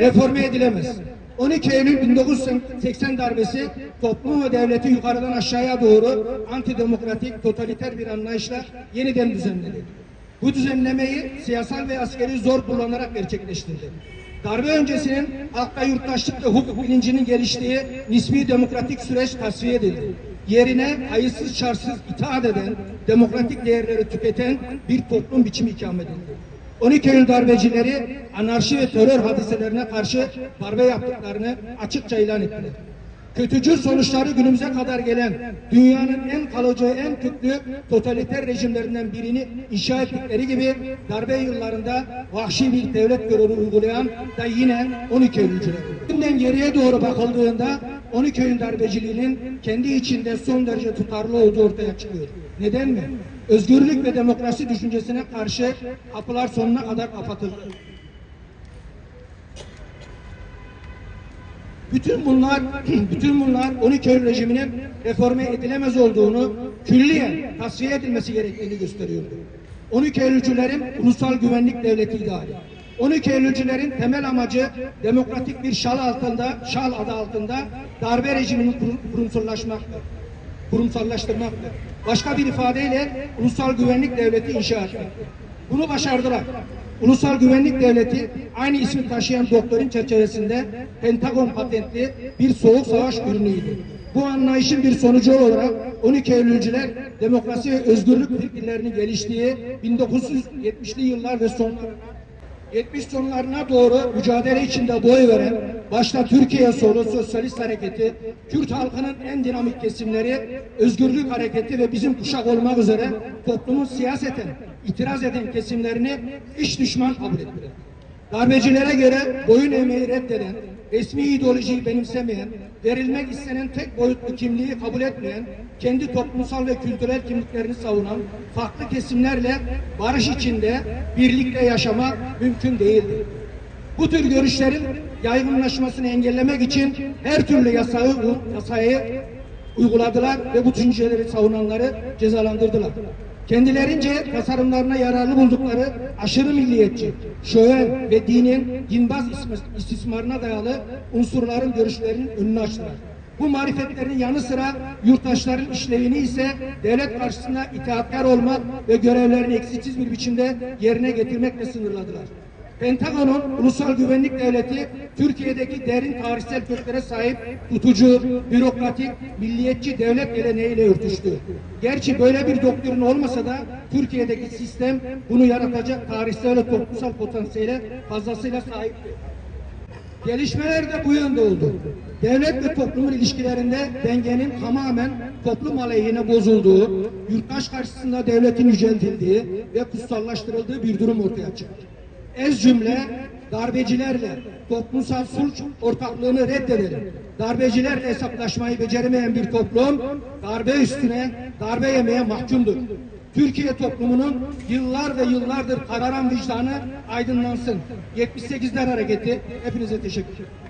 reforme edilemez. 12 Eylül 1980 darbesi toplumu ve devleti yukarıdan aşağıya doğru antidemokratik, totaliter bir anlayışla yeniden düzenledi. Bu düzenlemeyi siyasal ve askeri zor kullanarak gerçekleştirdi. Darbe öncesinin halkta yurttaşlık ve hukuk bilincinin geliştiği nispi demokratik süreç tasfiye edildi. Yerine hayırsız şartsız itaat eden, demokratik değerleri tüketen bir toplum biçimi ikamet edildi. 12 Eylül darbecileri anarşi ve terör hadiselerine karşı darbe yaptıklarını açıkça ilan ettiler. Kötücül sonuçları günümüze kadar gelen dünyanın en kalıcı, en köklü totaliter rejimlerinden birini inşa ettikleri gibi darbe yıllarında vahşi bir devlet görevi uygulayan da yine 12 Eylülcüler. Şimdiden geriye doğru bakıldığında 12 Eylül darbeciliğinin kendi içinde son derece tutarlı olduğu ortaya çıkıyor. Neden mi? Özgürlük ve demokrasi düşüncesine karşı kapılar sonuna kadar kapatıldı. Bütün bunlar, bütün bunlar 12 Eylül rejiminin reforme edilemez olduğunu, külliyen tasfiye edilmesi gerektiğini gösteriyordu. 12 Eylülcülerin ulusal güvenlik devleti ideali. 12 Eylülcülerin temel amacı demokratik bir şal altında, şal adı altında darbe rejiminin kurum- kurumsallaşmaktır kurumsallaştırmaktır. Başka bir ifadeyle ulusal güvenlik devleti inşa etmek. Bunu başardılar. Ulusal güvenlik devleti aynı ismi taşıyan doktrin çerçevesinde Pentagon patentli bir soğuk savaş ürünüydü. Bu anlayışın bir sonucu olarak 12 Eylülcüler demokrasi ve özgürlük fikirlerinin geliştiği 1970'li yıllar ve sonlarına 70 sonlarına doğru mücadele içinde boy veren, başta Türkiye solu sosyalist hareketi, Kürt halkının en dinamik kesimleri, özgürlük hareketi ve bizim kuşak olmak üzere toplumun siyaseten itiraz eden kesimlerini iş düşman kabul ettiler. Darbecilere göre boyun eğmeyi reddeden, resmi ideolojiyi benimsemeyen, verilmek istenen tek boyutlu kimliği kabul etmeyen, kendi toplumsal ve kültürel kimliklerini savunan farklı kesimlerle barış içinde birlikte yaşamak mümkün değildir. Bu tür görüşlerin yaygınlaşmasını engellemek için her türlü yasağı, yasayı uyguladılar ve bu düşünceleri savunanları cezalandırdılar. Kendilerince tasarımlarına yararlı buldukları aşırı milliyetçi, şöven ve dinin dinbaz istismarına dayalı unsurların görüşlerinin önünü açtılar. Bu marifetlerin yanı sıra yurttaşların işlevini ise devlet karşısında itaatkar olmak ve görevlerini eksiksiz bir biçimde yerine getirmekle sınırladılar. Pentagon'un ulusal güvenlik devleti Türkiye'deki derin tarihsel köklere sahip tutucu, bürokratik, milliyetçi devlet geleneğiyle örtüştü. Gerçi böyle bir doktrin olmasa da Türkiye'deki sistem bunu yaratacak tarihsel ve toplumsal potansiyele fazlasıyla sahipti. Gelişmeler de bu yönde oldu. Devlet ve toplumun ilişkilerinde dengenin tamamen toplum aleyhine bozulduğu, yurttaş karşısında devletin yüceltildiği ve kutsallaştırıldığı bir durum ortaya çıktı. Ez cümle darbecilerle toplumsal suç ortaklığını reddedelim. Darbecilerle hesaplaşmayı beceremeyen bir toplum darbe üstüne darbe yemeye mahkumdur. Türkiye toplumunun yıllar ve yıllardır kararan vicdanı aydınlansın. 78'ler hareketi hepinize teşekkür ederim.